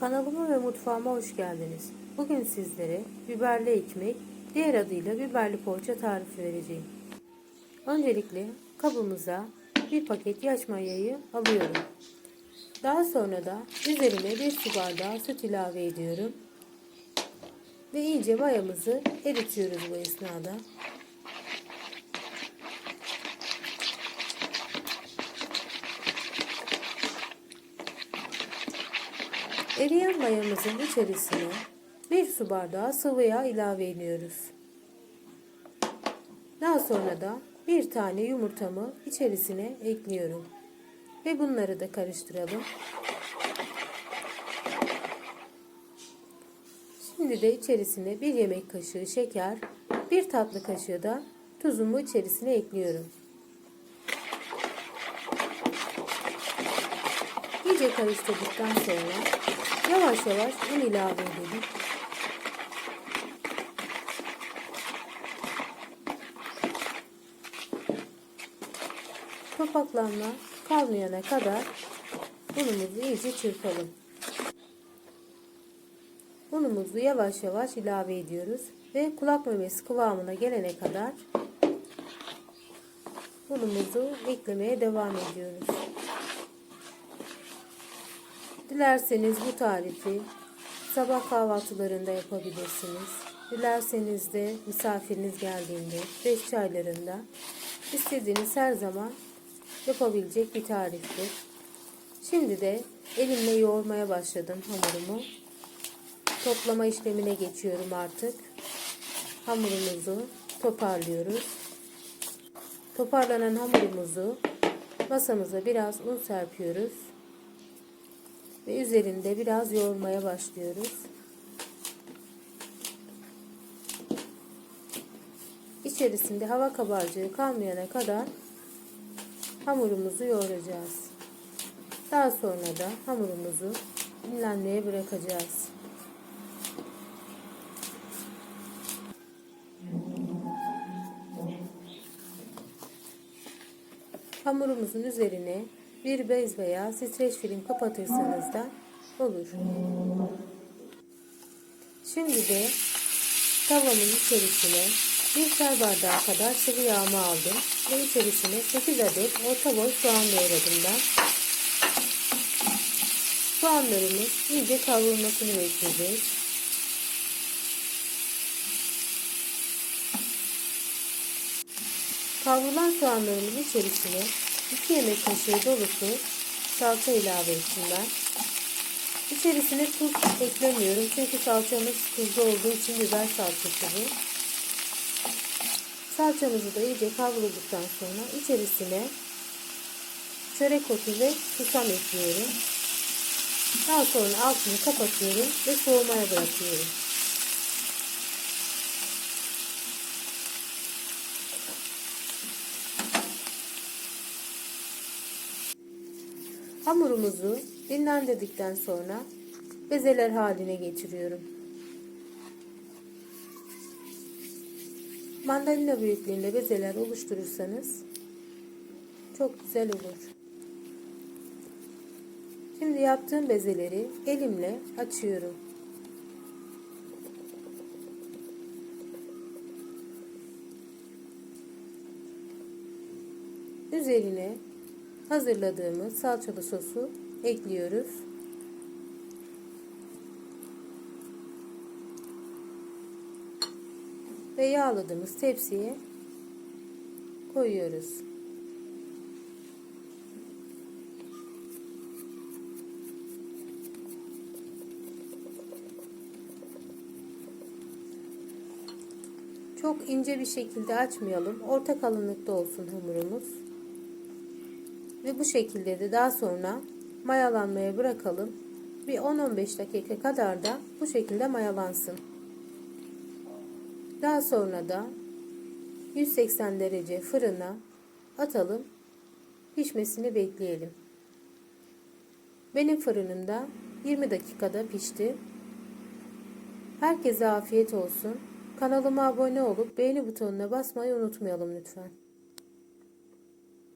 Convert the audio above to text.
Kanalıma ve mutfağıma hoş geldiniz. Bugün sizlere biberli ekmek, diğer adıyla biberli poğaça tarifi vereceğim. Öncelikle kabımıza bir paket yaş mayayı alıyorum. Daha sonra da üzerine bir su bardağı süt ilave ediyorum. Ve iyice mayamızı eritiyoruz bu esnada. Eriyen mayamızın içerisine bir su bardağı sıvı yağ ilave ediyoruz. Daha sonra da bir tane yumurtamı içerisine ekliyorum. Ve bunları da karıştıralım. Şimdi de içerisine bir yemek kaşığı şeker, bir tatlı kaşığı da tuzumu içerisine ekliyorum. İyice karıştırdıktan sonra yavaş yavaş un ilave edelim. Topaklanma kalmayana kadar unumuzu iyice çırpalım. Unumuzu yavaş yavaş ilave ediyoruz ve kulak memesi kıvamına gelene kadar unumuzu eklemeye devam ediyoruz. Dilerseniz bu tarifi sabah kahvaltılarında yapabilirsiniz. Dilerseniz de misafiriniz geldiğinde beş çaylarında istediğiniz her zaman yapabilecek bir tariftir. Şimdi de elimle yoğurmaya başladım hamurumu. Toplama işlemine geçiyorum artık. Hamurumuzu toparlıyoruz. Toparlanan hamurumuzu masamıza biraz un serpiyoruz. Ve üzerinde biraz yoğurmaya başlıyoruz. İçerisinde hava kabarcığı kalmayana kadar hamurumuzu yoğuracağız. Daha sonra da hamurumuzu dinlenmeye bırakacağız. Hamurumuzun üzerine bir bez veya streç film kapatırsanız da olur. Şimdi de tavamın içerisine bir çay bardağı kadar sıvı yağımı aldım ve içerisine 8 adet orta boy soğan doğradım ben. Soğanlarımız iyice kavrulmasını bekleyeceğiz. Kavrulan soğanlarımın içerisine 2 yemek kaşığı dolusu salça ilave ettim. İçerisine tuz eklemiyorum çünkü salçamız tuzlu olduğu için biber salçası bu. Salçamızı da iyice kavrulduktan sonra içerisine çörek otu ve susam ekliyorum. Daha sonra altını kapatıyorum ve soğumaya bırakıyorum. Hamurumuzu dinlendirdikten sonra bezeler haline getiriyorum. Mandalina büyüklüğünde bezeler oluşturursanız çok güzel olur. Şimdi yaptığım bezeleri elimle açıyorum. Üzerine hazırladığımız salçalı sosu ekliyoruz. Ve yağladığımız tepsiye koyuyoruz. Çok ince bir şekilde açmayalım. Orta kalınlıkta olsun hamurumuz. Ve bu şekilde de daha sonra mayalanmaya bırakalım. Bir 10-15 dakika kadar da bu şekilde mayalansın. Daha sonra da 180 derece fırına atalım. Pişmesini bekleyelim. Benim fırınımda 20 dakikada pişti. Herkese afiyet olsun. Kanalıma abone olup beğeni butonuna basmayı unutmayalım lütfen.